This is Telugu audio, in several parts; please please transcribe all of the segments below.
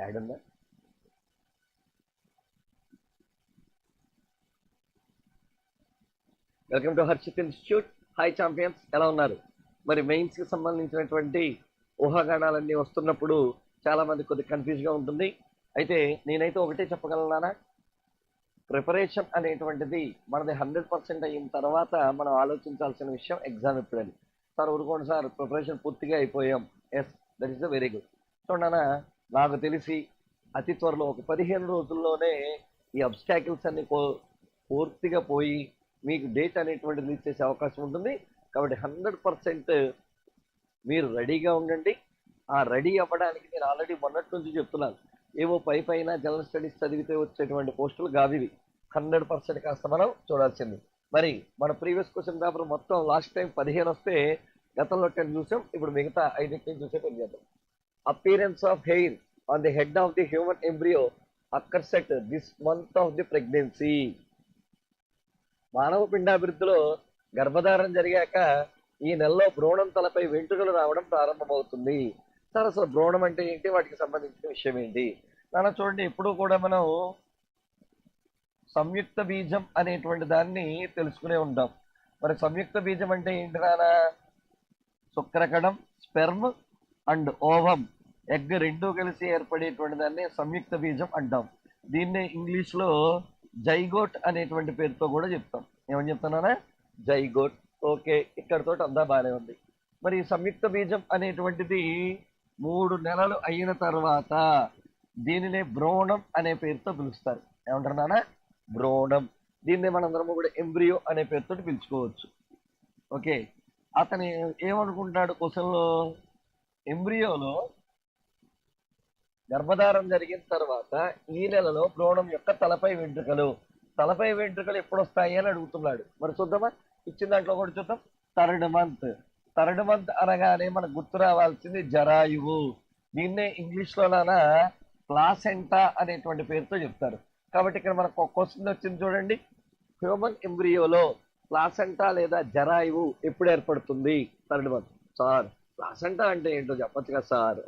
యాడ్ ఉందా welcome to Harshith institute hi champions ఎలా ఉన్నారు? మరి మెయిన్స్కి సంబంధించినటువంటి ఊహాగానాలన్నీ వస్తున్నప్పుడు చాలా మంది కొద్ది కన్ఫ్యూజ్గా ఉంటుంది. అయితే నేనైతే ఒకటే చెప్పగలనా ప్రిపరేషన్ అనేటువంటిది మనది హండ్రెడ్ పర్సెంట్ అయిన తర్వాత మనం ఆలోచించాల్సిన విషయం ఎగ్జామ్ ఎప్పుడని. సార్ ఊరుకోండి సార్. ప్రిపరేషన్ పూర్తిగా అయిపోయాం. Yes that is the very good చూడనా నాకు తెలిసి అతి త్వరలో ఒక పదిహేను రోజుల్లోనే ఈ అబ్స్టాకిల్స్ అన్ని పూర్తిగా పోయి మీకు డేట్ అనేటువంటిది రిలీజ్ చేసే అవకాశం ఉంటుంది. కాబట్టి హండ్రెడ్ పర్సెంట్ మీరు రెడీగా ఉండండి. ఆ రెడీ అవ్వడానికి నేను ఆల్రెడీ మొన్నటి నుంచి చెప్తున్నాను. ఏవో పై పైన జనరల్ స్టడీస్ చదివితే వచ్చేటువంటి పోస్టులు కావివి హండ్రెడ్ పర్సెంట్ కాస్త మనం చూడాల్సింది. మరి మన ప్రీవియస్ క్వశ్చన్ పేపర్ మొత్తం లాస్ట్ టైం పదిహేను వస్తే గతంలో టెన్ చూసాం. ఇప్పుడు మిగతా ఐదింటిని చూసే పని చేద్దాం. Appearance of hair on the head of the human embryo occurs at this month of the pregnancy మానవ పిండాభివృద్ధిలో గర్భధారణ జరిగాక ఈ నెలలో భ్రూణం తలపై వెంట్రుకలు రావడం ప్రారంభమవుతుంది. సార్ అసలు భ్రూణం అంటే ఏంటి? వాటికి సంబంధించిన విషయం ఏంటి? నాన్న చూడండి ఎప్పుడూ కూడా మనం సంయుక్త బీజం అనేటువంటి దాన్ని తెలుసుకునే ఉంటాం. మరి సంయుక్త బీజం అంటే ఏంటి నాన్న? శుక్రకణం స్పెర్మ్ అండ్ ఓవం ఎగ్ రెండు కలిసి ఏర్పడేటువంటి దాన్ని సంయుక్త బీజం అంటాం. దీన్నే ఇంగ్లీష్లో జైగోట్ అనేటువంటి పేరుతో కూడా చెప్తాం. ఏమని చెప్తున్నానా జైగోట్. ఓకే ఇక్కడతో అంతా బాగానే ఉంది. మరి సంయుక్త బీజం అనేటువంటిది మూడు నెలలు అయిన తర్వాత దీనినే బ్రోణం అనే పేరుతో పిలుస్తారు. ఏమంటున్నానా బ్రోణం దీన్ని మనందరము కూడా ఎంబ్రియో అనే పేరుతో పిలుచుకోవచ్చు. ఓకే అతను ఏమనుకుంటాడు? క్వశ్చన్లో ఎంబ్రియోలో గర్భధారం జరిగిన తర్వాత ఈ నెలలో భ్రూణం యొక్క తలపై వెంట్రుకలు. తలపై వెంట్రుకలు ఎప్పుడు వస్తాయి అని అడుగుతున్నాడు. మరి చూద్దామా? ఇచ్చిన దాంట్లో కూడా చూద్దాం. Third month. థర్డ్ మంత్ అనగానే మనకు గుర్తు రావాల్సింది జరాయువు. దీన్నే ఇంగ్లీష్లోన ప్లాసెంటా అనేటువంటి పేరుతో చెప్తారు. కాబట్టి ఇక్కడ మనకు ఒక క్వశ్చన్ వచ్చింది చూడండి. హ్యూమన్ ఎంబ్రియోలో ప్లాసెంటా లేదా జరాయువు ఎప్పుడు ఏర్పడుతుంది? Third month. సార్ ప్లాసెంటా అంటే ఏంటో చెప్పచ్చు కదా సార్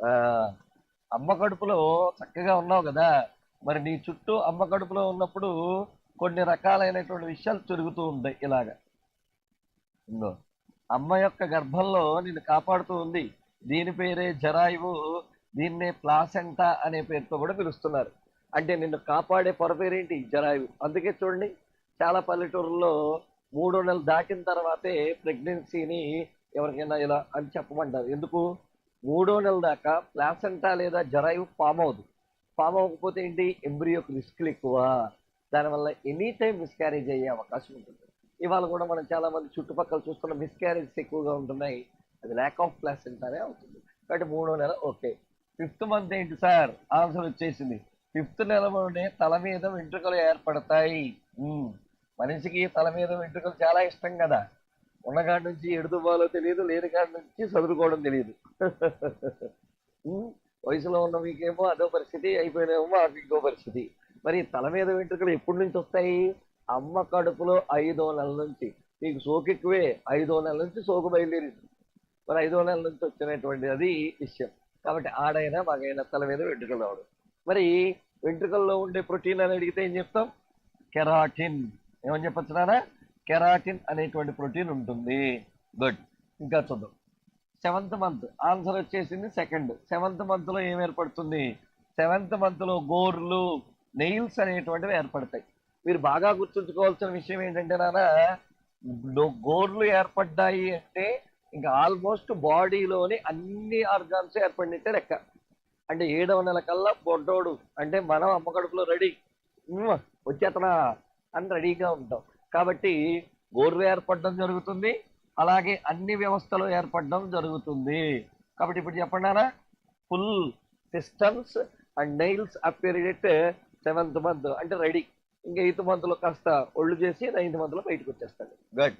అమ్మ కడుపులో చక్కగా ఉన్నావు కదా. మరి నీ చుట్టూ అమ్మ కడుపులో ఉన్నప్పుడు కొన్ని రకాలైనటువంటి విషయాలు జరుగుతూ ఉంటాయి ఇలాగా. ఇందో అమ్మ యొక్క గర్భంలో నిన్ను కాపాడుతూ ఉంది. దీని పేరే జరాయువు దీన్నే ప్లాసెంటా అనే పేరుతో కూడా పిలుస్తున్నారు. అంటే నిన్ను కాపాడే పొర పేరేంటి జరాయువు. అందుకే చూడండి చాలా పల్లెటూరుల్లో మూడు నెలలు దాటిన తర్వాతే ప్రెగ్నెన్సీని ఎవరికైనా ఇలా అని చెప్పమంటారు. ఎందుకు? మూడో నెల దాకా ప్లాసెంటా లేదా జరాయువు ఫామ్ అవ్వదు. ఫామ్ అవ్వకపోతే ఏంటి? ఎంబ్రియోకి రిస్క్లు ఎక్కువ. దానివల్ల ఎనీ టైం మిస్క్యారేజ్ అయ్యే అవకాశం ఉంటుంది. ఇవాళ కూడా మనం చాలా మంది చుట్టుపక్కల చూస్తున్న మిస్క్యారేజెస్ ఎక్కువగా ఉంటున్నాయి. అది ల్యాక్ ఆఫ్ ప్లాసెంటానే అవుతుంది. కాబట్టి మూడో నెల ఓకే. ఫిఫ్త్ మంత్ ఏంటి సార్? ఆన్సర్ వచ్చేసింది. ఫిఫ్త్ నెలలోనే తల మీద వెంట్రుకలు ఏర్పడతాయి. మనిషికి తల మీద వెంట్రుకలు చాలా ఇష్టం కదా. ఉన్నగాడి నుంచి ఎడుదుబాలో తెలియదు లేని కాడి నుంచి చదువుకోవడం తెలియదు. వయసులో ఉన్న మీకేమో అదో పరిస్థితి అయిపోయినేమో మాకు ఇంకో పరిస్థితి. మరి తల మీద వెంట్రుకలు ఎప్పటి నుంచి వస్తాయి? అమ్మ కడుపులో ఐదో నెలల నుంచి. మీకు సోకెక్కువే ఐదో నెలల నుంచి సోకు బయలుదేరింది. మరి ఐదో నెలల నుంచి వచ్చినటువంటి అది విషయం. కాబట్టి ఆడైనా మగైనా తల మీద వెంట్రుకలు రావడం. మరి వెంట్రుకల్లో ఉండే ప్రోటీన్ అని అడిగితే ఏం చెప్తాం? కెరాటిన్. ఏమని చెప్పచ్చు నానా కెరాటిన్ అనేటువంటి ప్రోటీన్ ఉంటుంది. గుడ్ ఇంకా చూద్దాం. సెవెంత్ మంత్ ఆన్సర్ వచ్చేసింది సెకండ్ సెవెంత్ మంత్లో ఏం ఏర్పడుతుంది? సెవెంత్ మంత్లో గోర్లు నెయిల్స్ అనేటువంటివి ఏర్పడతాయి. మీరు బాగా గుర్తుంచుకోవాల్సిన విషయం ఏంటంటే నాన్న గోర్లు ఏర్పడ్డాయి అంటే ఇంకా ఆల్మోస్ట్ బాడీలోని అన్ని ఆర్గాన్స్ ఏర్పడినట్టే లెక్క. అంటే ఏడవ నెల కల్లా బొడ్డోడు. అంటే మనం అమ్మకడుపులో రెడీ. వచ్చేతనా అని రెడీగా ఉంటాం. కాబట్టి గోర్లు ఏర్పడడం జరుగుతుంది. అలాగే అన్ని వ్యవస్థలు ఏర్పడడం జరుగుతుంది. కాబట్టి ఇప్పుడు చెప్పండి full systems and nails appeared seventh month అంటే రెడీ ఇంకా ఎయిత్ మంత్లో కాస్త ఒళ్ళు చేసి నైన్త్ మంత్లో బయటకు వచ్చేస్తాడు. గుడ్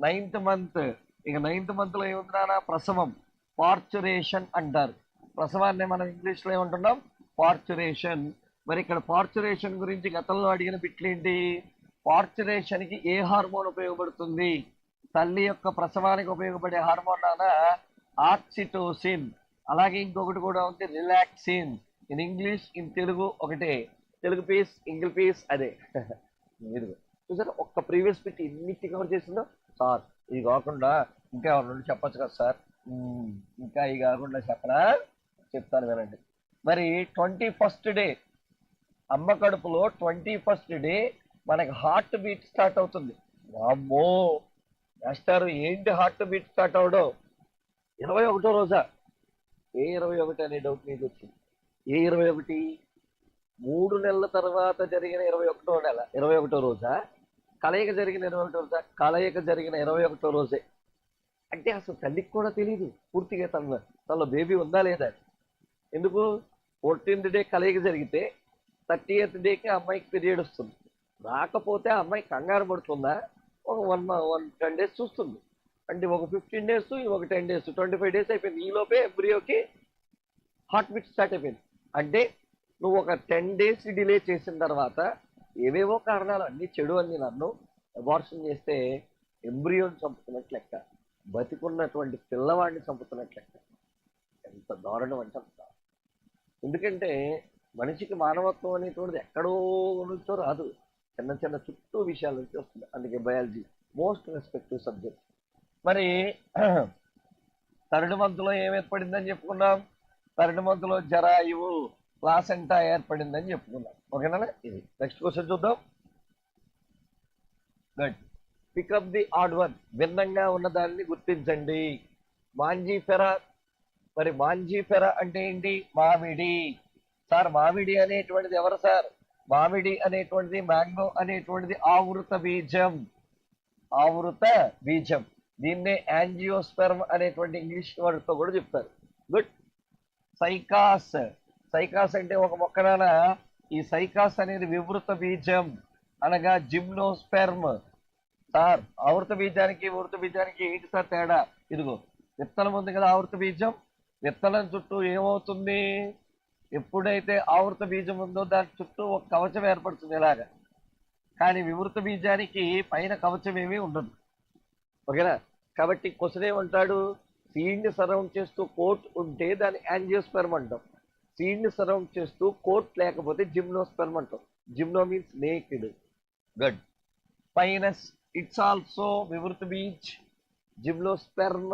నైన్త్ మంత్ ఇక నైన్త్ మంత్లో లో ప్రసవం. పార్చురేషన్ అంటారు. ప్రసవాన్ని మనం ఇంగ్లీష్లో ఏమంటున్నాం? పార్చురేషన్ మరి ఇక్కడ పార్చురేషన్ గురించి గతంలో అడిగిన బిట్లు ఏంటి? పార్చురేషన్కి ఏ హార్మోన్ ఉపయోగపడుతుంది? తల్లి యొక్క ప్రసవానికి ఉపయోగపడే హార్మోన్ అన ఆక్సిటోసిన్. అలాగే ఇంకొకటి కూడా ఉంది relaxin. In English in Telugu ఒకటే. తెలుగు పీస్ ఇంగ్లీష్ పీస్ అదే. ఇదిగో. చూసారా? ఒక్క ప్రీవియస్ బిట్ ఎన్నిటి కవర్ చేసిందో? సార్ ఇది కాకుండా ఇంకా ఎవరు చెప్పొచ్చు కదా సార్. ఇంకా ఇది కాకుండా చెప్పరా చెప్తాను వినండి. మరి ట్వంటీ ఫస్ట్ డే అమ్మ కడుపులో ట్వంటీ ఫస్ట్ డే మనకి హార్ట్ బీట్ స్టార్ట్ అవుతుంది. అమ్మో మాస్టర్ ఏంటి హార్ట్ బీట్ స్టార్ట్ అవడం? ఇరవై ఒకటో రోజా? ఏ ఇరవై ఒకటి అనే డౌట్ మీకు వచ్చింది? ఏ ఇరవై ఒకటి? మూడు నెలల తర్వాత జరిగిన ఇరవై ఒకటో నెల ఇరవై ఒకటో రోజా? కలయిక జరిగిన ఇరవై ఒకటో రోజా? కలయిక జరిగిన ఇరవై ఒకటో రోజే. అంటే అసలు తల్లికి కూడా తెలియదు పూర్తిగా తన తనలో బేబీ ఉందా లేదా? ఎందుకు? ఫోర్టీన్త్ డే కలయిక జరిగితే థర్టీ ఎయిత్ డేకి అమ్మాయికి పీరియడ్ వస్తుంది. రాకపోతే అమ్మాయి కంగారు పడుతుందా? ఒక వన్ వన్ టెన్ డేస్ చూస్తుంది. అంటే ఒక ఫిఫ్టీన్ డేస్ ఒక ten days twenty five days అయిపోయింది. ఈ లోపే ఎంబ్రియోకి హార్ట్ బీట్ స్టార్ట్ అయిపోయింది. అంటే నువ్వు ఒక టెన్ డేస్ డిలే చేసిన తర్వాత ఏవేవో కారణాలు అన్ని చెడు అని నన్ను అబార్షన్ చేస్తే ఎంబ్రియోని చంపుతున్నట్లు లెక్క. బతికున్నటువంటి పిల్లవాడిని చంపుతున్నట్లు లెక్క. ఎంత దారుణం అంటే అంత. ఎందుకంటే మనిషికి మానవత్వం అనేటువంటిది ఎక్కడో నుంచో రాదు. చిన్న చిన్న చుట్టూ విషయాల నుంచి వస్తుంది. అందుకే బయాలజీ. Most respective subject. మరి థర్డ్ మంత్లో ఏం ఏర్పడిందని చెప్పుకున్నాం? థర్డ్ మంత్లో జరాయువు ప్లాసెంటా ఏర్పడిందని చెప్పుకున్నాం. ఓకేనా? ఇది నెక్స్ట్ క్వశ్చన్ చూద్దాం. Good pick up the odd one భిన్నంగా ఉన్న దాన్ని గుర్తించండి. మాంజీఫెరా మరి మాంజీఫెరా అంటే ఏంటి? మామిడి. సార్ మామిడి అనేటువంటిది ఎవరు సార్? మామిడి అనేటువంటిది మ్యాంగో అనేటువంటిది ఆవృత బీజం. ఆవృత బీజం. దీన్నే యాంజియోస్పెర్మ్ అనేటువంటి ఇంగ్లీష్ వర్డ్తో కూడా చెప్తారు. గుడ్. సైకాస్. సైకాస్ అంటే ఒక మొక్కన ఈ సైకాస్ అనేది వివృత బీజం అనగా జిమ్నోస్పెర్మ్. సార్ ఆవృత బీజానికి వివృత బీజానికి ఏంటి సార్ తేడా? ఇదిగో విత్తనం ఉంది కదా ఆవృత బీజం. విత్తనం చుట్టూ ఏమవుతుంది? ఎప్పుడైతే ఆవృత బీజం ఉందో దాని చుట్టూ ఒక కవచం ఏర్పడుతుంది ఇలాగా. కానీ వివృత బీజానికి పైన కవచం ఏమీ ఉండదు. ఓకేనా? కాబట్టి క్వశ్చన్ ఏమంటాడు సీడ్ని సరౌండ్ చేస్తూ కోట్ ఉంటే దాన్ని యాంజియోస్పెర్మ్ అంటాం. సీడ్ని సరౌండ్ చేస్తూ కోట్ లేకపోతే జిమ్నోస్పెర్మ్ అంటాం. జిమ్నో మీన్స్ నేకిడ్ గడ్ పైనస్ ఇట్స్ ఆల్సో వివృత బీజ్ జిమ్నోస్పెర్మ్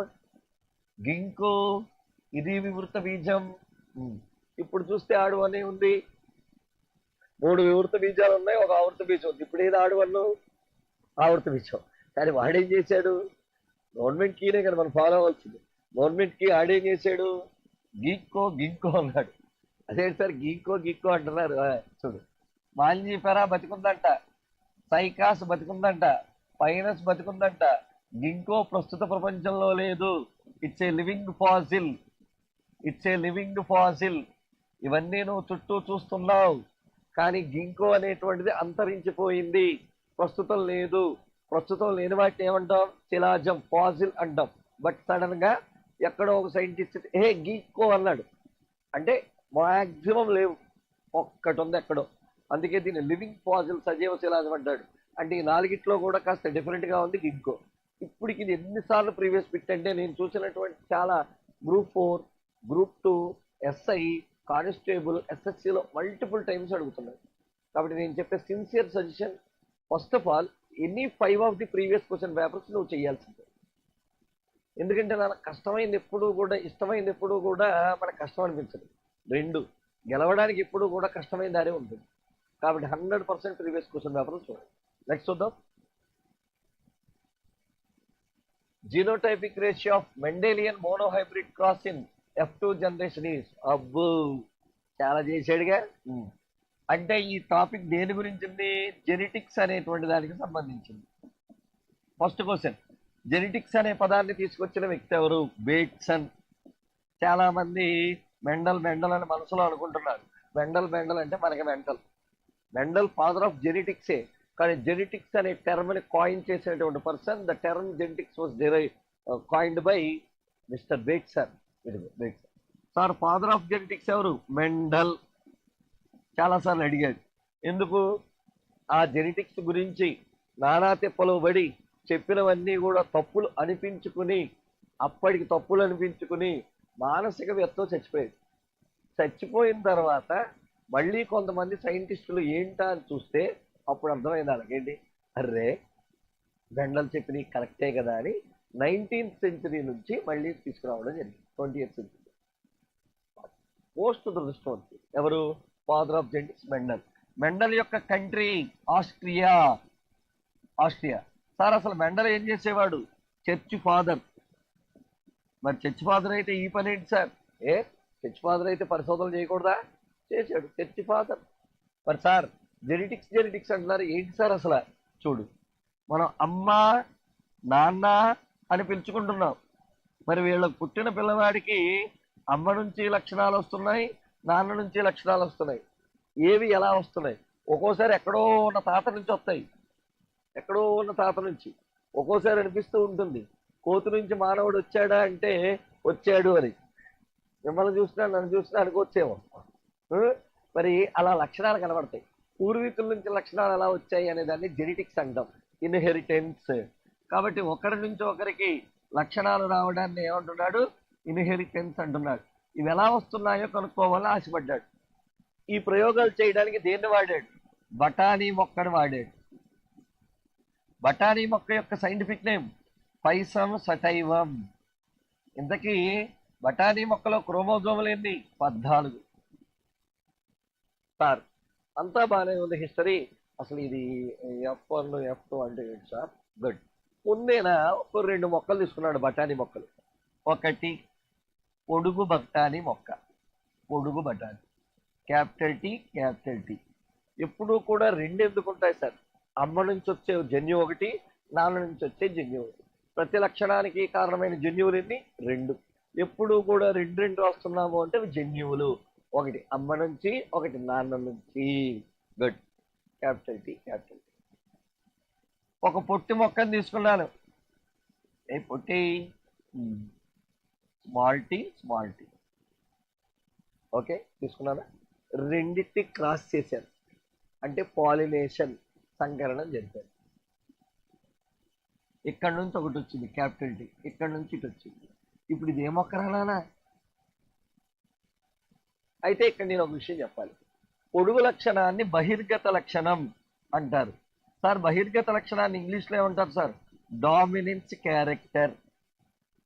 గింకో ఇది వివృత బీజం. Hmm. ఇప్పుడు చూస్తే ఆడు అని ఉంది. మూడు వివృత బీజాలు ఉన్నాయి ఒక ఆవృత బీజం ఉంది. ఇప్పుడు ఏది ఆడువన్ను ఆవృత బీజం. కానీ వాడేం చేశాడు? గవర్నమెంట్ కీనే కదా మనం ఫాలో అవ్వాల్సింది. గవర్నమెంట్కి ఆడేం చేశాడు? గీక్కో గింకో అన్నాడు. అదేంటి సార్ గీక్కో గిక్కో అంటున్నారు. చూడు. మాంజీఫెరా బతికుందంట. సైకాస్ బతికుందంట. పైనస్ బతికుందంట. గింకో ప్రస్తుత ప్రపంచంలో లేదు. It's a living fossil it's a living fossil ఇవన్నీ నువ్వు చుట్టూ చూస్తున్నావు. కానీ గింకో అనేటువంటిది అంతరించిపోయింది. ప్రస్తుతం లేదు. ప్రస్తుతం లేని వాటిని ఏమంటాం? శిలాజం పాజిల్ అంటాం. బట్ సడన్గా ఎక్కడో ఒక సైంటిస్ట్ ఏ గింకో అన్నాడు. అంటే మాక్సిమం లేవు. ఒక్కటి ఉంది ఎక్కడో. అందుకే దీన్ని లివింగ్ పాజిల్ సజీవ శిలాజం అంటాడు. అంటే ఈ నాలుగిట్లో కూడా కాస్త డిఫరెంట్గా ఉంది గింకో. ఇప్పటికి ఇది ఎన్నిసార్లు ప్రీవియస్ పిట్ అంటే నేను చూసినటువంటి చాలా group four group two SI constable ఎస్ఎస్సిలో multiple times అడుగుతున్నాడు కాబట్టి నేను చెప్పే sincere suggestion first of all any five of the previous question papers నువ్వు చేయాల్సిందే. ఎందుకంటే నాకు కష్టమైంది ఎప్పుడు కూడా ఇష్టమైంది ఎప్పుడు కూడా మనకు కష్టం అనిపించదు. రెండు గెలవడానికి ఎప్పుడు కూడా కష్టమైన దారే ఉంటుంది. కాబట్టి hundred percent previous question paper చూడండి. నెక్స్ట్ చూద్దాం. Genotypic ratio of Mendelian monohybrid cross in F two generation is అబ్బు చాలా చేసాడుగా అంటే ఈ టాపిక్ దేని గురించింది? జెనెటిక్స్ అనేటువంటి దానికి సంబంధించింది. ఫస్ట్ క్వశ్చన్ జెనెటిక్స్ అనే పదాన్ని తీసుకొచ్చిన వ్యక్తి ఎవరు? బేట్సన్ చాలా మంది మెండల్ మెండల్ అని మనసులో అనుకుంటున్నారు. మెండల్ మెండల్ అంటే మనకి మెంటల్ మెండల్ ఫాదర్ ఆఫ్ జెనెటిక్సే కానీ జెనెటిక్స్ అనే టర్మ్ని కాయిన్ చేసినటువంటి person the term genetics was derive coined by mister Bateson sir father of genetics ఎవరు? మెండల్ చాలా సార్లు అడిగాడు ఎందుకు? ఆ జెనెటిక్స్ గురించి నానా తిప్పలు పడి చెప్పినవన్నీ కూడా తప్పులు అనిపించుకుని అప్పటికి తప్పులు అనిపించుకుని మానసిక వ్యక్తం చచ్చిపోయాడు చచ్చిపోయిన తర్వాత మళ్ళీ కొంతమంది సైంటిస్టులు ఏంటా అని చూస్తే అప్పుడు అర్థమైంది అలాగేంటి అర్రే బెండల్ చెప్పినవి కరెక్టే కదా అని నైన్టీన్త్ సెంచరీ నుంచి మళ్ళీ తీసుకురావడం జరిగింది ట్వంటీ ఎయిత్ సెంచరీ. పోస్ట్ దృష్టి ఎవరు? Father of genetics Mendel Mendel యొక్క కంట్రీ ఆస్ట్రియా. ఆస్ట్రియా. సార్ అసలు మెండల్ ఏం చేసేవాడు? Church father. మరి చర్చ్ ఫాదర్ అయితే ఈ పని ఏంటి సార్? ఏ? చర్చ్ ఫాదర్ అయితే పరిశోధనలు చేయకూడదా? చేశాడు చర్చ్ ఫాదర్. మరి సార్ జెనెటిక్స్ జెనెటిక్స్ అంటున్నారు. ఏంటి సార్ అసలు? చూడు. మనం అమ్మ నాన్న అని పిలుచుకుంటున్నాం. మరి వీళ్ళకు పుట్టిన పిల్లవాడికి అమ్మ నుంచి లక్షణాలు వస్తున్నాయి నాన్న నుంచి లక్షణాలు వస్తున్నాయి. ఏవి ఎలా వస్తున్నాయి? ఒక్కోసారి ఎక్కడో ఉన్న తాత నుంచి వస్తాయి. ఎక్కడో ఉన్న తాత నుంచి. ఒక్కోసారి అనిపిస్తూ ఉంటుంది కోతు నుంచి మానవుడు వచ్చాడా అంటే వచ్చాడు అని. మిమ్మల్ని చూసినా నన్ను చూసినా అనుకోవచ్చేమో. మరి అలా లక్షణాలు కనబడతాయి. పూర్వీకుల నుంచి లక్షణాలు ఎలా వచ్చాయి అనే దాన్ని జెనెటిక్స్ అంటాం ఇన్హెరిటెన్స్ కాబట్టి ఒకరి నుంచి ఒకరికి లక్షణాలు రావడాన్ని ఏమంటున్నాడు? ఇన్హెరిటెన్స్ అంటున్నాడు. ఇవి ఎలా వస్తున్నాయో కనుక్కోవాలని ఆశపడ్డాడు. ఈ ప్రయోగాలు చేయడానికి దేన్ని వాడాడు? బఠానీ మొక్కను వాడాడు. బఠానీ మొక్క యొక్క సైంటిఫిక్ నేమ్ పైసం సటైవం ఇంతకీ బఠానీ మొక్కలో క్రోమోజోములు ఎన్ని? పద్నాలుగు. సార్ అంతా బాగానే ఉంది హిస్టరీ. అసలు ఇది ఎఫ్ వన్ ఎఫ్ టూ అంటే సార్? గుడ్. ముందేన ఒక రెండు మొక్కలు తీసుకున్నాడు బఠానీ మొక్కలు. ఒకటి పొడుగు బఠానీ మొక్క. పొడుగు బఠానీ. Capital T capital T. ఎప్పుడూ కూడా రెండు ఎందుకు ఉంటాయి సార్? అమ్మ నుంచి వచ్చే జన్యు ఒకటి నాన్న నుంచి వచ్చే జన్యు ఒకటి. ప్రతి లక్షణానికి కారణమైన జన్యువులు ఎన్ని? రెండు. ఎప్పుడు కూడా రెండు రెండు వస్తున్నాము అంటే జన్యువులు. ఒకటి అమ్మ నుంచి ఒకటి నాన్న నుంచి. గుడ్. క్యాపిటల్ టీ క్యాపిటల్ ఒక పొట్టి మొక్కని తీసుకున్నాను. ఏ పొట్టి? Small T small T. Okay తీసుకున్నానా. రెండిటి క్రాస్ చేశాను. అంటే పాలినేషన్ సంకరణం జరిపాను. ఇక్కడ నుంచి ఒకటి వచ్చింది క్యాపిటల్ టీ. ఇక్కడ నుంచి ఇటు వచ్చింది. ఇప్పుడు ఇది ఏ మొక్కరానా అయితే ఇక్కడ నేను ఒక విషయం చెప్పాలి. పొడుగు లక్షణాన్ని బహిర్గత లక్షణం అంటారు. సార్ బహిర్గత లక్షణాన్ని ఇంగ్లీష్లో ఏమంటారు సార్? Dominance character.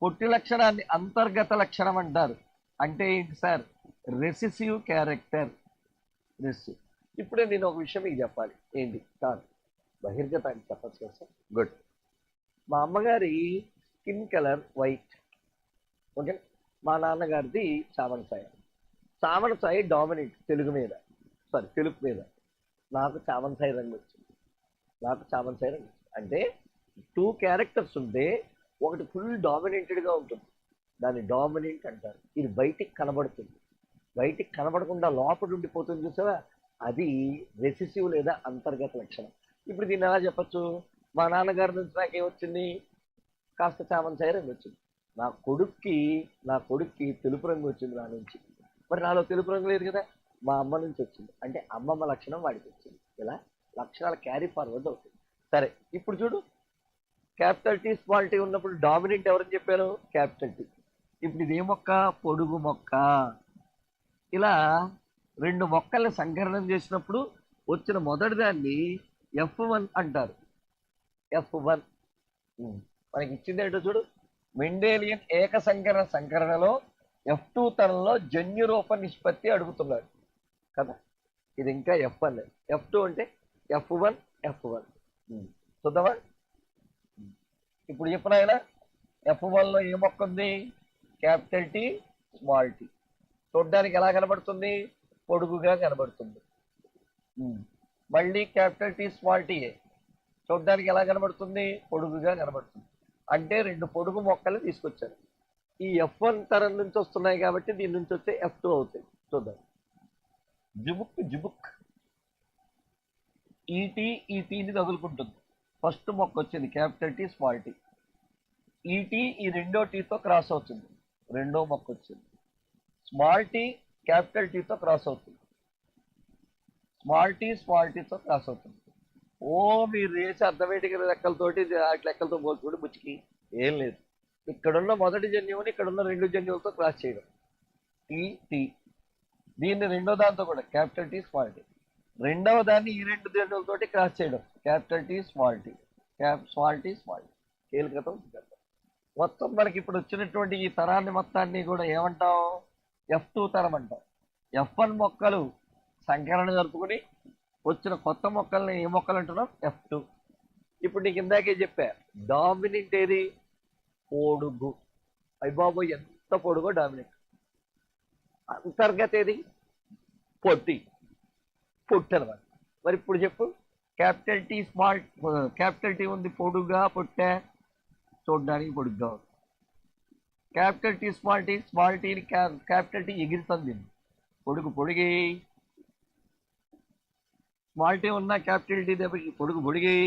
పొట్టి లక్షణాన్ని అంతర్గత లక్షణం అంటారు. అంటే ఏంటి సార్? Recessive character. రెసిసివ్. ఇప్పుడే నేను ఒక విషయం మీకు చెప్పాలి. ఏంటి? కాదు. బహిర్గత అని చెప్పచ్చు కదా సార్? గుడ్. మా అమ్మగారి స్కిన్ కలర్ వైట్. ఓకే? మా నాన్నగారిది చామన సాయి చామన సాయి డామినెంట్ తెలుగు మీద. సారీ తెలుగు మీద. నాకు చామన్ సాయి రంగు వచ్చింది నాకు చామన్ సాయి అంటే టూ క్యారెక్టర్స్ ఉంటే ఒకటి ఫుల్ డామినేటెడ్గా ఉంటుంది. దాన్ని డామినెంట్ అంటారు. ఇది బయటికి కనబడుతుంది. బయటికి కనబడకుండా లోపల ఉండిపోతుంది చూసావా? అది రెసిసివ్ లేదా అంతర్గత లక్షణం. ఇప్పుడు దీన్ని ఎలా చెప్పచ్చు? మా నాన్నగారి నుంచి నాకేమొచ్చింది కాస్త చామన్ సాయి వచ్చింది. నా కొడుక్కి నా కొడుక్కి తెలుపు రంగు వచ్చింది నా నుంచి. మరి నాలో తెలుపు రంగు లేదు కదా? మా అమ్మ నుంచి వచ్చింది. అంటే అమ్మమ్మ లక్షణం వాడికి వచ్చింది. ఇలా లక్షణాలు క్యారీ ఫార్వర్డ్ అవుతుంది సరే ఇప్పుడు చూడు. క్యాపిటల్ టీ స్మాల్ టీ ఉన్నప్పుడు డామినెంట్ ఎవరని చెప్పారు? క్యాపిటల్ టీ ఇప్పుడు ఇది ఏ మొక్క? పొడుగు మొక్క. ఇలా రెండు మొక్కల్ని సంకరణం చేసినప్పుడు వచ్చిన మొదటి దాన్ని ఎఫ్ వన్ అంటారు ఎఫ్ వన్ మనకి ఇచ్చింది ఏంటో చూడు. మెండేలియన్ ఏక సంకరణ సంకరణలో ఎఫ్ టూ తరంలో జన్యురూప నిష్పత్తి అడుగుతున్నాడు. కదా? ఇది ఇంకా ఎఫ్ వన్ ఎఫ్ టూ అంటే ఎఫ్ వన్ ఎఫ్ వన్ చూద్దామా? ఇప్పుడు చెప్పిన ఆయన ఎఫ్ వన్లో ఏ మొక్క ఉంది? Capital T small T. చూడడానికి ఎలా కనబడుతుంది? పొడుగుగా కనబడుతుంది. ఉమ్. మళ్ళీ క్యాపిటల్ టీ స్మాల్ టీ చూడడానికి ఎలా కనబడుతుంది? పొడుగుగా కనబడుతుంది. అంటే రెండు పొడుగు మొక్కలు తీసుకొచ్చారు. ఈ ఎఫ్ వన్ తరం నుంచి వస్తున్నాయి కాబట్టి దీని నుంచి వచ్చే ఎఫ్ టూ అవుతాయి. చూద్దాం. జుబుక్ జుబుక్. ఈటీ ఈ టీని తగులుకుంటుంది. ఫస్ట్ మొక్క వచ్చింది క్యాపిటల్ టీ స్మాల్ టీ ఈటీ ఈ రెండో టీతో క్రాస్ అవుతుంది. రెండో మొక్క వచ్చింది. స్మాల్ టీ క్యాపిటల్ టీతో క్రాస్ అవుతుంది. స్మాల్ టీ స్మాల్ టీతో క్రాస్ అవుతుంది. ఓ మీరు వేసి అర్థమేటిక్ లెక్కలతోటి లెక్కలతో పోల్చుకుంటే బుచ్చికి ఏం లేదు. ఇక్కడున్న మొదటి జన్యువుని ఇక్కడున్న రెండు జన్యువులతో క్రాస్ చేయడం. టీ టీ దీన్ని రెండో దాంతో కూడా క్యాపిటల్ టీ స్మాల్ టీ రెండవ దాన్ని ఈ రెండు దేంట్లతోటి క్రాస్ చేయడం. Capital T small T cap small T small T కీలకతం మొత్తం మనకి ఇప్పుడు వచ్చినటువంటి ఈ తరాన్ని మొత్తాన్ని కూడా ఏమంటాం? ఎఫ్ టూ తరం అంటాం. ఎఫ్ వన్ మొక్కలు సంకరణ జరుపుకుని వచ్చిన కొత్త మొక్కల్ని ఏ మొక్కలు అంటున్నాం? ఎఫ్ టూ ఇప్పుడు నీకు ఇందాకే చెప్పా డామినెంట్ ఏది? పొడుగు. అయ్యబాబు ఎంత పొడుగో డామినెంట్ అంతర్గత ఏది? పొట్టి. పొట్టి అనమాట మరి ఇప్పుడు చెప్పు capital T small capital T ఉంది పొడుగ్గా పొట్టా చూడడానికి పొడుగ్గా ఉంది. Capital T small T small టీని క్యాపిటల్ టీ ఎగిరుతుంది పొడుగు పొడిగి. స్మాల్ టీ ఉన్న క్యాపిటల్ టీ దెబ్బకి పొడుగు పొడిగి.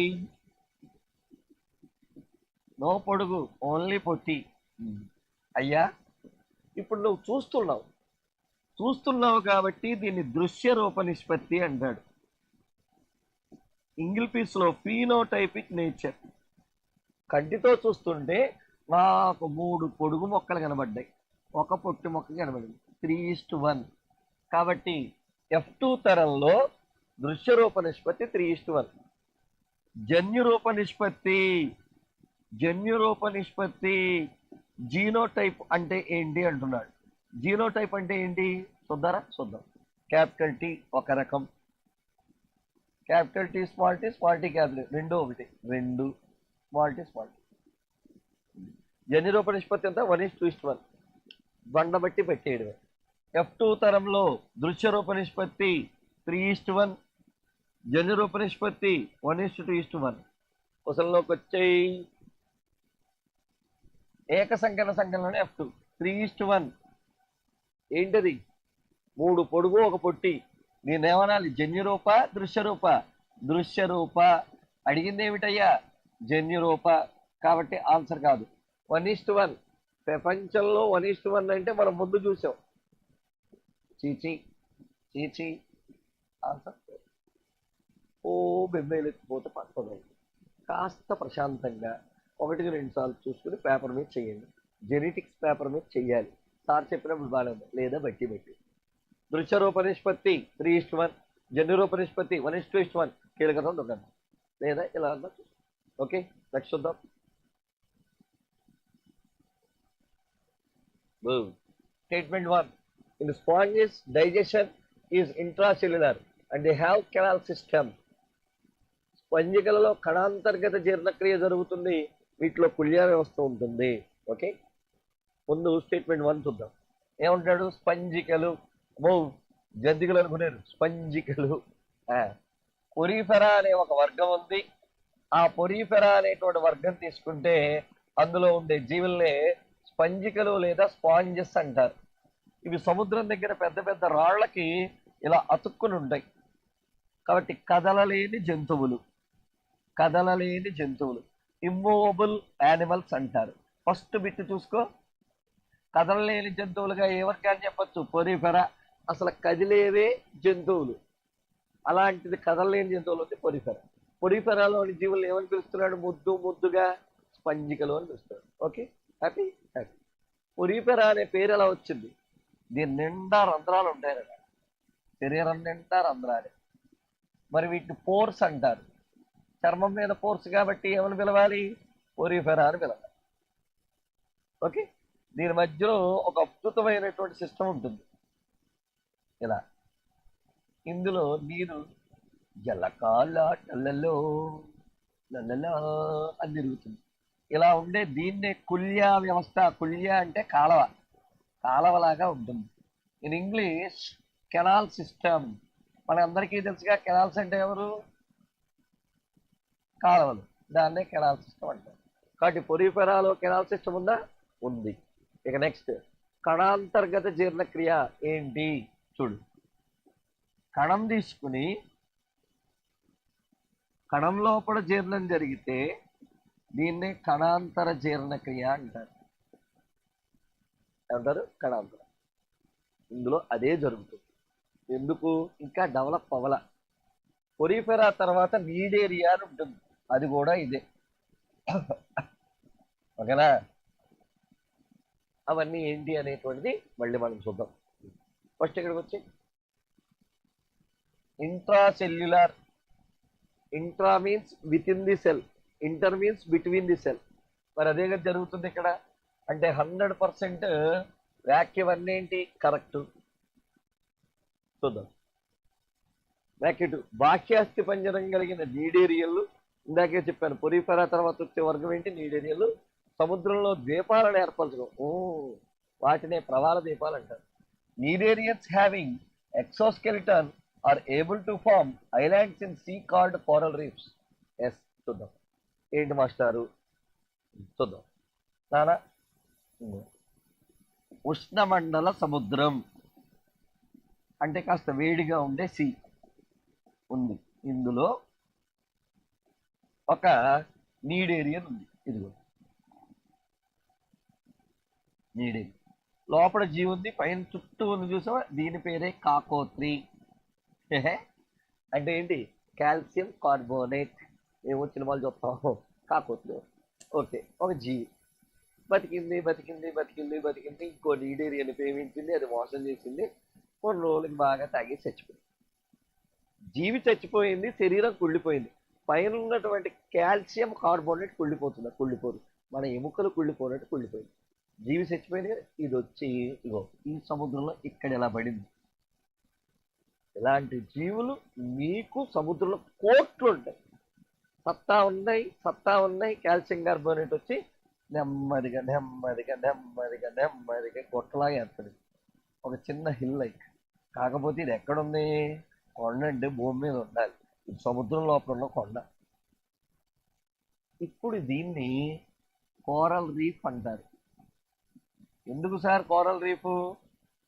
నో పొడుగు ఓన్లీ పొట్టి. అయ్యా ఇప్పుడు నువ్వు చూస్తున్నావు. చూస్తున్నావు కాబట్టి దీన్ని దృశ్య రూప నిష్పత్తి అంటాడు. ఇంగ్లీష్లో ఫీనోటైపిక్ నేచర్ కంటితో చూస్తుంటే నాకు మూడు పొడుగు మొక్కలు కనబడ్డాయి. ఒక పొట్టి మొక్క కనబడింది. త్రీ ఈస్ట్ వన్ కాబట్టి ఎఫ్ టూ తరంలో దృశ్య రూప నిష్పత్తి త్రీ ఈస్ట్ వన్ జన్యురూప నిష్పత్తి. జన్యురూప నిష్పత్తి. జీనోటైప్ అంటే ఏంటి అంటున్నాడు. జీనోటైప్ అంటే ఏంటి? చూద్దారా? చూద్దాం. క్యాపిటల్ టీ ఒక రకం. Capital T small T small T capital రెండు ఒకటి. రెండు. Small T small T. జన్యురూప నిష్పత్తి అంతా one is two is to one. బండ బట్టి పెట్టేయడమే. ఎఫ్ టూ తరంలో దృశ్యరూప నిష్పత్తి త్రీ ఈస్ట్ వన్. జన్యురూప నిష్పత్తి one is two is to one. కుసంలోకి వచ్చేయి. ఏక సంఖ్యల సంఖ్యలోనే F two. Three is to one. ఏంటది? మూడు పొడుగు ఒక పొట్టి. నేనేమనాలి? జన్యురూప దృశ్యరూప. దృశ్యరూప. అడిగింది ఏమిటయ్యా జన్యురూప. కాబట్టి ఆన్సర్ కాదు. One is to one. ప్రపంచంలో వన్ ఈస్ట్ వన్ అంటే మనం ముందు చూసాం. చీచి. చీచి. ఆన్సర్? ఓ బెబ్బేలెత్తిపోతే పడుతుంది కాస్త ప్రశాంతంగా ఒకటికి రెండు సార్లు చూసుకుని పేపర్ మీద చేయండి. జెనెటిక్స్ పేపర్ మీద చేయాలి సార్ చెప్పినప్పుడు బాగానే ఉంది లేదా బట్టి బట్టి. దృశ్యరూప నిష్పత్తి త్రీ ఇస్ట్ వన్ జన్యురూప నిష్పత్తి one is to is to one కీలకతం దొంగ లేదా ఇలా అన్నా ఓకే నెక్స్ట్ చూద్దాం. Statement one in sponges digestion is intracellular and they have canal system స్పంజికలలో కణాంతర్గత జీర్ణక్రియ జరుగుతుంది. వీటిలో కుల్యా వ్యవస్థ ఉంటుంది. ఓకే? ముందు స్టేట్మెంట్ వన్ చూద్దాం. ఏమంటాడు స్పంజికలు. మో జంతికలు అనుకునేరు స్పంజికలు. పొరీఫెరా అనే ఒక వర్గం ఉంది. ఆ పొరీఫెరా అనేటువంటి వర్గం తీసుకుంటే అందులో ఉండే జీవుల్ని స్పంజికలు లేదా స్పాంజెస్ అంటారు. ఇవి సముద్రం దగ్గర పెద్ద పెద్ద రాళ్ళకి ఇలా అతుక్కుని ఉంటాయి. కాబట్టి కదలలేని జంతువులు. కదలలేని జంతువులు. ఇమ్మూవబుల్ యానిమల్స్ అంటారు. ఫస్ట్ బిట్ చూసుకో. కదలలేని జంతువులుగా ఏ వర్గాన్ని చెప్పచ్చు? పొరిఫెర అసలు కదిలేవే జంతువులు. అలాంటిది కదలలేని జంతువులు ఉంది పొరిఫెర పొరిఫెరలోని జీవులు ఏమని పిలుస్తున్నాడు? ముద్దు ముద్దుగా స్పంజికలు అని పిలుస్తాడు ఓకే? హ్యాపీ హ్యాపీ పొరిఫెరా అనే పేరు ఎలా వచ్చింది? దీని నిండా రంధ్రాలు ఉంటాయి కదా. శరీరం నిండా రంధ్రాలే. మరి వీటిని పోర్స్ అంటారు. చర్మం మీద పోర్స్ కాబట్టి ఏమని పిలవాలి? పొరిఫెరా అని పిలవాలి. ఓకే? దీని మధ్యలో ఒక అద్భుతమైనటువంటి సిస్టమ్ ఉంటుంది. ఇలా ఇందులో నీరు జలకాలలో లలలా అని తిరుగుతుంది. ఇలా ఉండే దీన్నే కుల్య వ్యవస్థ. కుల్య అంటే కాలవ. కాలవలాగా ఉంటుంది. ఇన్ ఇంగ్లీష్ కెనాల్ సిస్టమ్ మనందరికీ తెలుసుగా కెనాల్స్ అంటే ఎవరు? కాలువలు. దాన్నే కెనాల్ సిస్టమ్ అంటారు. కాబట్టి పొరిఫెరాలో కెనాల్ సిస్టమ్ ఉందా? ఉంది. ఇక నెక్స్ట్ కణాంతర్గత జీర్ణక్రియ ఏంటి? చూడు. కణం తీసుకుని కణం లోపల జీర్ణం జరిగితే దీన్నే కణాంతర జీర్ణక్రియ అంటారు. ఏమంటారు? కణాంతర. ఇందులో అదే జరుగుతుంది. ఎందుకు? ఇంకా డెవలప్ అవ్వాల. పొరిఫెరా తర్వాత నీడేరియా అని ఉంటుంది. అది కూడా ఇదే. ఓకేనా? అవన్నీ ఏంటి అనేటువంటిది మళ్ళీ మనం చూద్దాం. ఫస్ట్ ఇక్కడికి వచ్చి? Intra cellular intra means within the cell inter means between the cell మరి అదే జరుగుతుంది ఇక్కడ? అంటే హండ్రెడ్ పర్సెంట్ వాక్యం అన్నేంటి కరెక్ట్ చూద్దాం. బ్రాకెట్ బాహ్యాస్థి పంజరం కలిగిన నీడేరియల్లు. ఇందాకే చెప్పాను పొరిఫెరా తర్వాత వచ్చే వర్గం ఏంటి? నీడేరియల్ సముద్రంలో ద్వీపాలను ఏర్పరచడం ఓ వాటినే ప్రవాల ద్వీపాలు అంటారు. Cnidarians having exoskeleton are able to form islands in sea called coral reefs yes చూద్దాం. ఏంటి మాస్టారు? చూద్దాం. నానా? ఉష్ణమండల సముద్రం. అంటే కాస్త వేడిగా ఉండే సీ ఉంది. ఇందులో ఒక నీడేరియన్ ఉంది. ఇదిగో. నీడేరియన్ లోపల జీవి ఉంది పైన చుట్టూ ఉంది చూసావా? దీని పేరే కాకోత్రి. అంటే ఏంటి? Calcium carbonate. ఏమో సినిమాలు చూస్తాము కాకోత్రి. ఓకే. ఒక జీవి. బతికింది బతికింది బతికింది బతికింది. ఇంకో నీడేరియన్ ప్రేమించింది అది మోసం చేసింది. కొన్ని రోజులకి బాగా తాగి చచ్చిపోయింది. జీవి చచ్చిపోయింది శరీరం కుళ్ళిపోయింది. పైన ఉన్నటువంటి కాల్షియం కార్బోనేట్ కుళ్ళిపోతుంది కుళ్ళిపోదు. మన ఎముకలు కుళ్ళిపోయినట్టు కుళ్ళిపోయింది. జీవి చచ్చిపోయింది ఇది వచ్చి ఇగో ఈ సముద్రంలో ఇక్కడ ఇలా పడింది? ఇలాంటి జీవులు మీకు సముద్రంలో కోట్లు ఉంటాయి. సత్తా ఉన్నాయి సత్తా ఉన్నాయి కాల్షియం కార్బోనేట్ వచ్చి నెమ్మదిగా నెమ్మదిగా నెమ్మదిగా నెమ్మదిగా కొట్టలాగా ఏర్పడింది. ఒక చిన్న హిల్ లైక్. కాకపోతే ఇది ఎక్కడుంది? కొండ అంటే భూమి మీద ఉండాలి. ఇది సముద్రం లోపల ఉన్న కొండ. ఇప్పుడు దీన్ని కోరల్ రీఫ్ అంటారు. ఎందుకు సార్ కోరల్ రీఫ్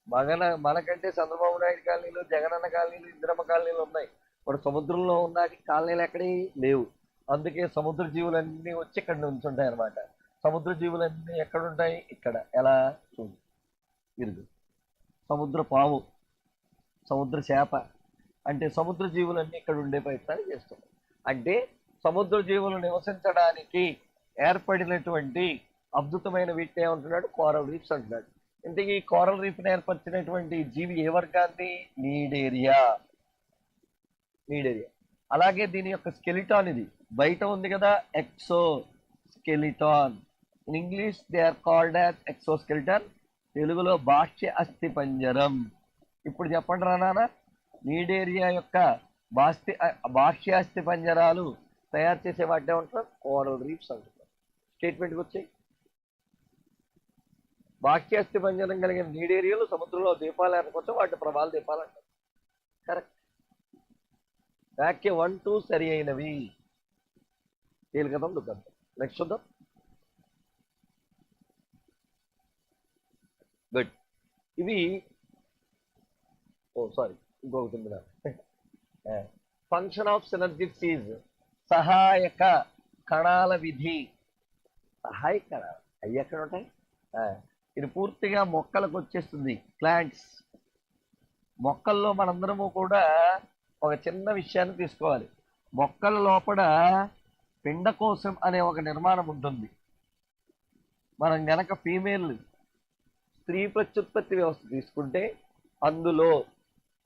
మగన మనకంటే చంద్రబాబు నాయుడు కాలనీలు జగనన్న కాలనీలు ఇందిరమ్మ కాలనీలు ఉన్నాయి. ఇప్పుడు సముద్రంలో ఉన్న కాలనీలు ఎక్కడి? లేవు. అందుకే సముద్ర జీవులన్నీ వచ్చి ఇక్కడ ఉంచుంటాయి అనమాట సముద్ర జీవులన్నీ ఎక్కడుంటాయి? ఇక్కడ. ఎలా? చూడు. ఇరుగు. సముద్ర పాము సముద్ర చేప. అంటే సముద్ర జీవులన్నీ ఇక్కడ ఉండే ప్రయత్నాలు చేస్తున్నాయి. అంటే సముద్ర జీవులు నివసించడానికి ఏర్పడినటువంటి అద్భుతమైన వీటిని ఏమంటున్నాడు? కోరల్ రీఫ్స్ అంటున్నాడు. ఇంతకీ ఈ కోరల్ రీఫ్ని ఏర్పరిచినటువంటి జీవి ఏ వర్గాన్ని? నీడేరియా. నీడేరియా. అలాగే దీని యొక్క స్కెలిటాన్ ఇది. బయట ఉంది కదా exo skeleton in English they are called as exo skeleton తెలుగులో బాహ్య అస్థి పంజరం ఇప్పుడు చెప్పండి రా నాన్న. నీడేరియా యొక్క బాస్తి బాహ్య అస్థి పంజరాలు తయారు చేసే వాటి ఏమంటారు కోరల్ రీఫ్స్ అంటున్నారు. స్టేట్మెంట్కి వచ్చాయి. బాహ్యాస్థి భంజనం కలిగిన నీడేరియాలు సముద్రంలో దీపాలు ఏర్పరచు వాటి ప్రభావాలు దీపాలు అంటారు కరెక్ట్ వాక్య వన్ టూ సరి అయినవి తేలికదం దుఃఖం నెక్స్ట్ చూద్దాం. గుడ్ ఇవి ఓ సారీ ఇంకొకటి ఉంది ఫంక్షన్ ఆఫ్ సినర్జిక్స్ ఈజ్ సహాయక కణాల విధి. సహాయక కణాలు. అవి ఎక్కడ ఉంటాయి? ఇది పూర్తిగా మొక్కలకు వచ్చేస్తుంది ప్లాంట్స్ మొక్కల్లో మనందరము కూడా ఒక చిన్న విషయాన్ని తీసుకోవాలి. మొక్కల లోపల పిండకోశం అనే ఒక నిర్మాణం ఉంటుంది. మనం గనక ఫీమేల్ స్త్రీ ప్రత్యుత్పత్తి వ్యవస్థ తీసుకుంటే అందులో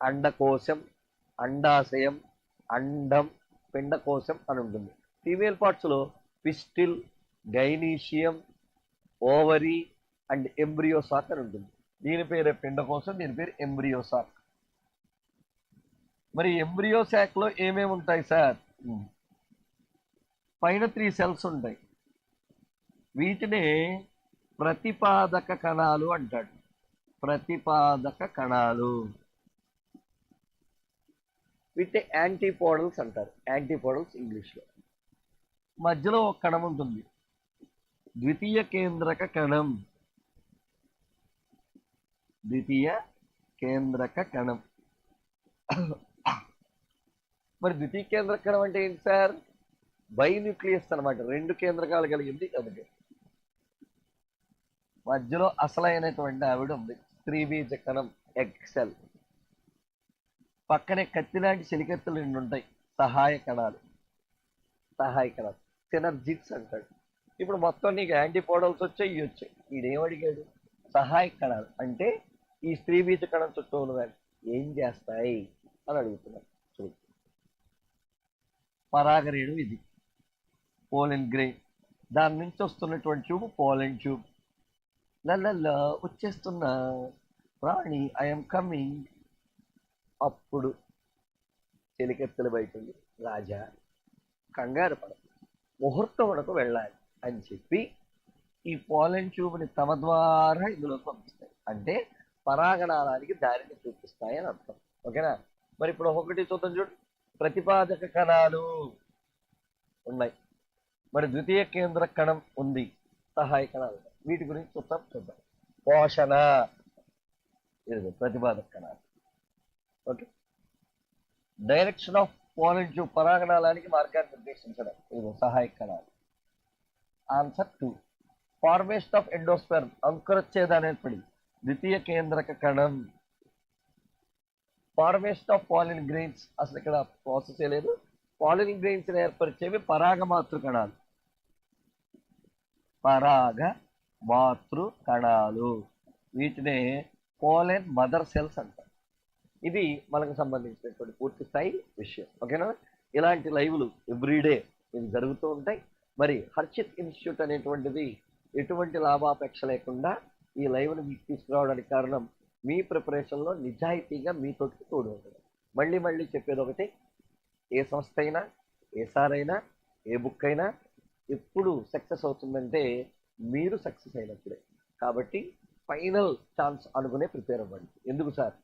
అండకోశం అండాశయం అండం పిండకోశం అని ఉంటుంది. Female పార్ట్స్లో pistil gynoecium ovary and embryo sac అని ఉంటుంది. దీని పేరు పిండకోశం దీని పేరు ఎంబ్రియోసాక్ మరి ఎంబ్రియోసాక్లో ఏమేమి ఉంటాయి సార్? పైన త్రీ సెల్స్ ఉంటాయి. వీటినే ప్రతిపాదక కణాలు అంటాడు. ప్రతిపాదక కణాలు. వీటిని యాంటీపోడల్స్ అంటారు. యాంటీపోడల్స్ ఇంగ్లీష్లో. మధ్యలో ఒక కణం ఉంటుంది. ద్వితీయ కేంద్రక కణం. ద్వితీయ కేంద్రక కణం. మరి ద్వితీయ కేంద్రక కణం అంటే ఏంటి సార్? బైన్యూక్లియస్ అన్నమాట. రెండు కేంద్రకాలు కలిగింది అందుకే మధ్యలో అసలైనటువంటి ఆవిడ ఉంది. స్త్రీబీజ కణం ఎక్సెల్ పక్కనే కత్తి లాంటి చెలికత్తులు రెండు ఉంటాయి. సహాయ కణాలు. సహాయ కణాలు. సినర్జిట్స్ అంటాడు. ఇప్పుడు మొత్తం నీకు యాంటీపోడల్స్ వచ్చాయి ఇవి వచ్చాయి. వీడేం సహాయ కణాలు. అంటే ఈ స్త్రీ బీజ కణం చుట్టూ ఉన్నదాన్ని ఏం చేస్తాయి అని అడుగుతున్నాడు చూడు. పరాగరేణు ఇది. Pollen grain. దాని నుంచి వస్తున్నటువంటి ట్యూబ్ పోలిన్ ట్యూబ్ లల్లల్లా వచ్చేస్తున్న రాణి ఐఎమ్ కమింగ్ అప్పుడు చెలికెత్తలు బయట రాజా కంగారు పడ వరకు వెళ్ళాలి అని చెప్పి ఈ పోలెన్ ట్యూబ్ని తమ ద్వారా ఇందులోకి పంపిస్తాయి అంటే పరాగణాలానికి దారిని చూపిస్తాయి అని అర్థం. ఓకేనా? మరి ఇప్పుడు ఒకటి చూద్దాం చూడు. ప్రతిపాదక కణాలు ఉన్నాయి. మరి ద్వితీయ కేంద్ర కణం ఉంది. సహాయ కణాలు వీటి గురించి చూద్దాం చూద్దాం. పోషణ. ఇది ప్రతిపాదక కణాలు. ఓకే? డైరెక్షన్ ఆఫ్ పోలెన్ పరాగణాలానికి మార్గాన్ని నిర్దేశించడం. ఇది సహాయ కణాలు. Answer two. Formation of endosperm అంకురచ్ఛేదాన్ని ద్వితీయ కేంద్రక కణం. ఫార్మేషన్ ఆఫ్ పాలిన్ గ్రెయిన్స్ అసలు ఇక్కడ ప్రాసెస్ లేదు. పాలిన్ గ్రెయిన్స్ ఏర్పరిచేవి పరాగ మాతృ కణాలు పరాగ మాతృ కణాలు వీటినే పోలెన్ మదర్ సెల్స్ అంటారు. ఇది మనకు సంబంధించినటువంటి పూర్తి స్థాయి విషయం. ఓకేనా? ఇలాంటి లైవ్లు ఎవ్రీడే ఇవి జరుగుతూ ఉంటాయి. మరి హర్షిత్ ఇన్స్టిట్యూట్ అనేటువంటిది ఎటువంటి లాభాపేక్ష లేకుండా ఈ లైవ్ను మీకు తీసుకురావడానికి కారణం మీ ప్రిపరేషన్లో నిజాయితీగా మీతోటి తోడు మళ్ళీ మళ్ళీ చెప్పేది ఒకటి ఏ సంస్థ అయినా ఏ సార్ అయినా ఏ బుక్ అయినా ఎప్పుడు సక్సెస్ అవుతుందంటే మీరు సక్సెస్ అయినప్పుడే. కాబట్టి ఫైనల్ ఛాన్స్ అనుకునే ప్రిపేర్ అవ్వండి. ఎందుకు సార్?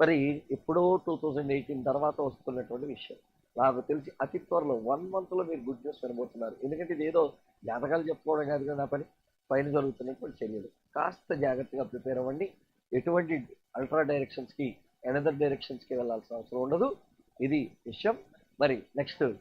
మరి ఎప్పుడో టూ థౌజండ్ ఎయిటీన్ తర్వాత వస్తున్నటువంటి విషయం. నాకు తెలిసి అతి త్వరలో వన్ మంత్లో మీరు గుడ్ న్యూస్ వినబోతున్నారు. ఎందుకంటే ఇది ఏదో జాతకాలు చెప్పుకోవడం కాదు కదా నా పని. పైన జరుగుతున్నటువంటి చర్యలు కాస్త జాగ్రత్తగా ప్రిపేర్ అవ్వండి. ఎటువంటి అల్ట్రా డైరెక్షన్స్కి ఎనదర్ డైరెక్షన్స్కి వెళ్ళాల్సిన అవసరం ఉండదు. ఇది విషయం. మరి నెక్స్ట్